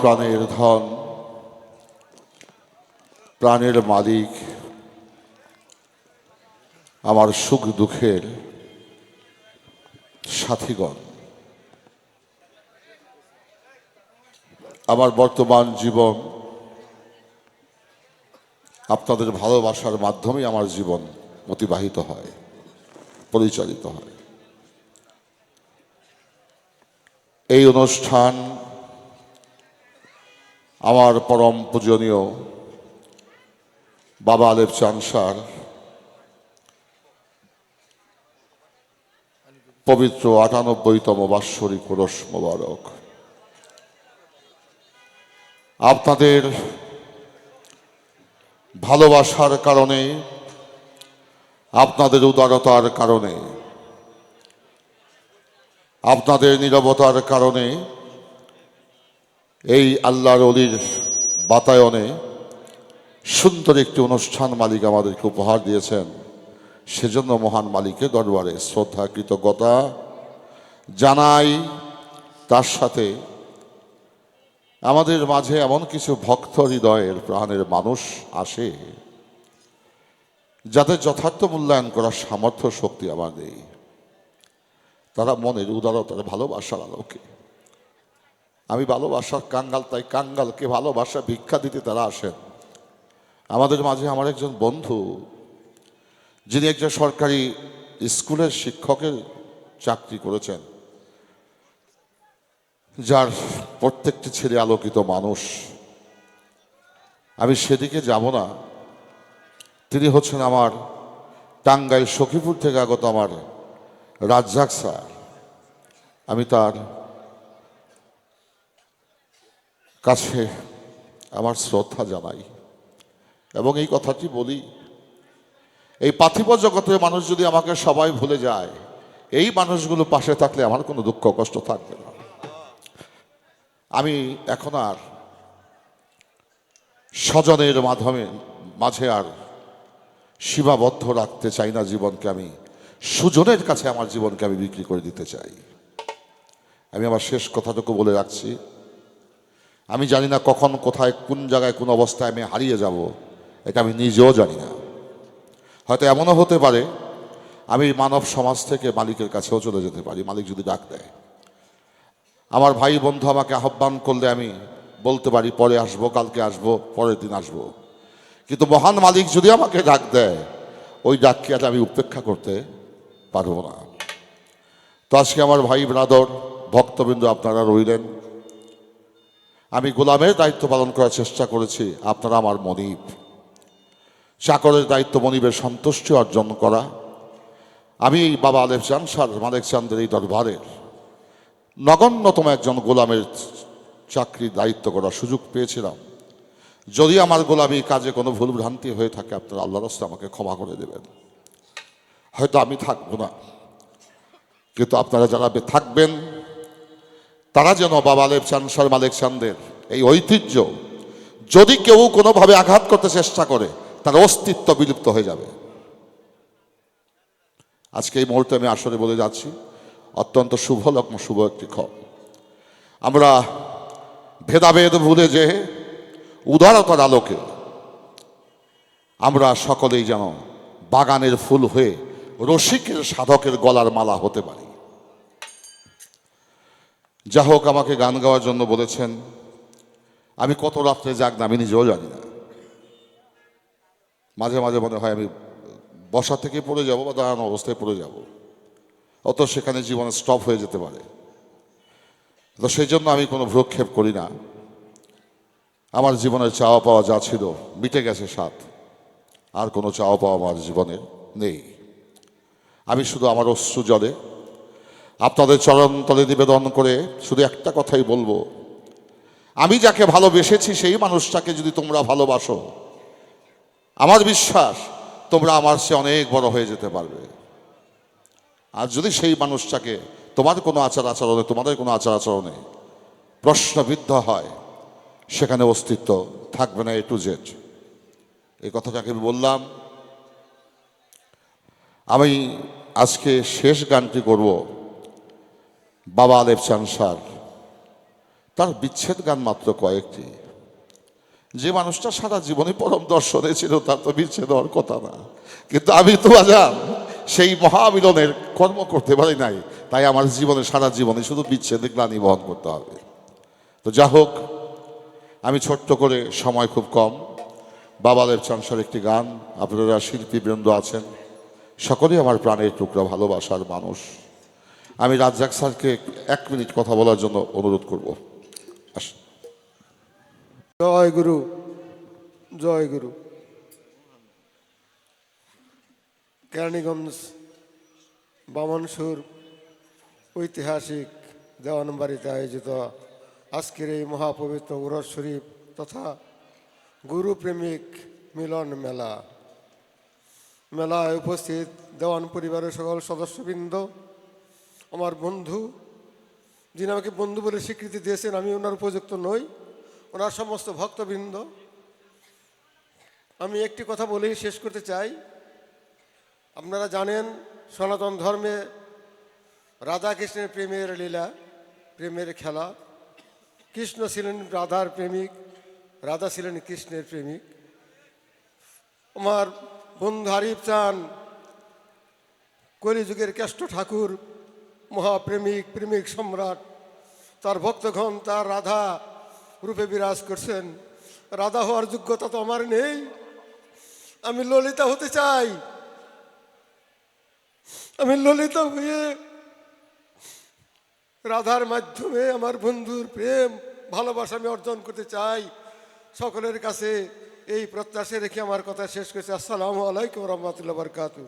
প্রাণের ধন, প্রাণের মালিক, আমার সুখ দুঃখের সাথীগণ। আমার বর্তমান জীবন, আপনাদের ভালোবাসার মাধ্যমে আমার জীবন অতিবাহিত হয়, পরিচালিত হয়। এই অনুষ্ঠান আমার পরম পূজনীয় বাবা আলেপ চানসার পবিত্র আটানব্বইতম বাৎসরিক ওরস মোবারক। আপনাদের ভালোবাসার কারণে, আপনাদের উদারতার কারণে, আপনাদের নিরবতার কারণে এই আল্লাহর অলির বাতায়নে সুন্দর একটি অনুষ্ঠান মালিক আমাদেরকে উপহার দিয়েছেন। সেজন্য মহান মালিকের দরবারে শ্রদ্ধা, কৃতজ্ঞতা জানাই। তার সাথে আমাদের মাঝে এমন কিছু ভক্ত হৃদয়ের প্রাণের মানুষ আসে, যাদের যথার্থ মূল্যায়ন করার সামর্থ্য, শক্তি আমার নেই। তারা মনের উদারতার ভালোবাসার আলোকে আমি ভালোবাসা কাঙ্গাল, তাই কাঙ্গালকে ভালোবাসা ভিক্ষা দিতে তারা আসেন। আমাদের মাঝে আমার একজন বন্ধু, যিনি একজন সরকারি স্কুলের শিক্ষকের চাকরি করেছেন, যার প্রত্যেকটি ছেলে আলোকিত মানুষ। আমি সেদিকে যাব না। তিনি হচ্ছেন আমার টাঙ্গাইল সখীপুর থেকে আগত আমার রাজ্জাক স্যার। আমি তার কাছে আমার শ্রদ্ধা জানাই। এবং এই কথাটি বলি, এই পার্থিব জগতের মানুষ যদি আমাকে সবাই ভুলে যায়, এই মানুষগুলো পাশে থাকলে আমার কোনো দুঃখ কষ্ট থাকবে না। আমি এখন আর স্বজনের মাধ্যমে, মাঝে আর সীমাবদ্ধ রাখতে চাই না জীবনকে আমি। সুজনের কাছে আমার জীবনকে আমি বিক্রি করে দিতে চাই। আমি আমার শেষ কথাটুকু বলে রাখছি। আমি জানি না কখন, কোথায়, কোন জায়গায়, কোন অবস্থায় আমি হারিয়ে যাব, এটা আমি নিজেও জানি না। হয়তো এমনও হতে পারে, আমি মানব সমাজ থেকে মালিকের কাছেও চলে যেতে পারি, মালিক যদি ডাক দেয়। আমার ভাই বন্ধু আমাকে আহ্বান করলে আমি বলতে পারি, পরে আসব, কালকে আসব, পরের দিন আসব। কিন্তু মহান মালিক যদি আমাকে ডাক দেয়, ওই ডাককে আর আমি উপেক্ষা করতে পারব না। তো আজকে আমার ভাই, ব্রাদর, ভক্তবৃন্দ আপনারা রইলেন। আমি গোলামের দায়িত্ব পালন করার চেষ্টা করেছি, আপনারা আমার মনিব। চাকরের দায়িত্ব মনিবের সন্তুষ্টি অর্জন করা। আমি বাবা আলেফ চান সার মালেক চান্দের এই দরবারের নগণ্যতম একজন গোলামের চাকরির দায়িত্ব করার সুযোগ পেয়েছিলাম। যদি আমার গোলামি কাজে কোনো ভুল ভ্রান্তি হয়ে থাকে, আপনারা আল্লাহ রস্তে আমাকে ক্ষমা করে দেবেন। হয়তো আমি থাকব না। কিন্তু আপনারা যারা থাকবেন তারা যেন বাবা আলেফ চান সার মালেক চান্দের। এই ঐতিহ্য, যদি কেউ কোনোভাবে আঘাত করতে চেষ্টা করে, তার অস্তিত্ব বিলুপ্ত হয়ে যাবে। আজকে এই মুহূর্তে আমি আসলে বলে যাচ্ছি, অত্যন্ত শুভ লগ্ন, শুভ একটি ক্ষণ আমরা ভেদাভেদ ভুলে যে, উদারতার আলোকে আমরা সকলেই যেন বাগানের ফুল হয়ে রসিকের সাধকের গলার মালা হতে পারি। যা হোক আমাকে গান গাওয়ার জন্য বলেছেন। আমি কত রাত্রে যাক না, আমি নিজেও জানি না। মাঝে মাঝে মনে হয় আমি বসা থেকে পড়ে যাব বা দাঁড়ানো অবস্থায় পড়ে যাব। অত সেখানে জীবনে স্টপ হয়ে যেতে পারে। তো সেই জন্য আমি কোনো ভ্রক্ষেপ করি না। আমার জীবনের চাওয়া পাওয়া যা ছিল, মিটে গেছে সাত। আর কোনো চাওয়া পাওয়া আমার জীবনে নেই। আমি শুধু আমার অশ্রু জলে আপনাদের চরণ তলে নিবেদন করে শুধু একটা কথাই বলব। আমি যাকে ভালোবেসেছি সেই মানুষটাকে যদি তোমরা ভালোবাসো, আমার বিশ্বাস তোমরা আমার সে অনেক বড় হয়ে যেতে পারবে। আর যদি সেই মানুষটাকে তোমার কোনো আচার আচরণে, তোমাদের কোনো আচার আচরণে প্রশ্নবিদ্ধ হয়, সেখানে অস্তিত্ব থাকবে না এ টু জেড। এই কথাটাকে আমি বললাম। আমি আজকে শেষ গানটি করব। বাবা আলেপ চানসার তার বিচ্ছেদ গান মাত্র কয়েকটি। যে মানুষটা সারা জীবনে পরম দর্শনে ছিল, তার তো বিচ্ছেদ হওয়ার কথা না। কিন্তু আমি তো বাজান, সেই মহামিলনের কর্ম করতে পারি নাই। তাই আমার জীবনে, সারা জীবনে শুধু বিচ্ছেদের গ্লানি বহন করতে হবে। তো যা হোক, আমি ছোট্ট করে সময় খুব কম। বাবাদের চাংসার একটি গান। আপনারা শিল্পীবৃন্দ আছেন। সকলেই আমার প্রাণের টুকরা ভালোবাসার মানুষ। আমি রাজ্জাক স্যারকে এক মিনিট কথা বলার জন্য অনুরোধ করব। জয় গুরু জয় গুরু। কেরানীগঞ্জ বামনসুর ঐতিহাসিক দেওয়ানবাড়িতে আয়োজিত আজকের এই মহাপবিত্র উরস শরীফ তথা গুরু প্রেমিক মিলন মেলা। মেলায় উপস্থিত দেওয়ান পরিবারের সকল সদস্যবৃন্দ আমার বন্ধু, যিনি আমাকে বন্ধু বলে স্বীকৃতি দিয়েছেন, আমি ওনার উপযুক্ত নই। ওনার সমস্ত ভক্তবৃন্দ। আমি একটি কথা বলেই শেষ করতে চাই। আপনারা জানেন, সনাতন ধর্মে রাধা কৃষ্ণের প্রেমের লীলা, প্রেমের খেলা। কৃষ্ণ ছিলেন রাধার প্রেমিক, রাধা ছিলেন কৃষ্ণের প্রেমিক। আমার বন্ধু হারিফ চান কলিযুগের কেষ্ট ঠাকুর মহাপ্রেমিক, প্রেমিক সম্রাট। তার ভক্তগণ, তার রাধা রূপে বিরাজ করছেন। রাধা হওয়ার যোগ্যতা তো আমার নেই। আমি ললিতা হতে চাই। আমি ললিতা হয়ে রাধার মাধ্যমে আমার বন্ধুর প্রেম, ভালোবাসা আমি অর্জন করতে চাই। সকলের কাছে এই প্রত্যাশা রেখে আমার কথা শেষ করছি। আসসালামু আলাইকুম রহমতুল্লাহ বরকাতু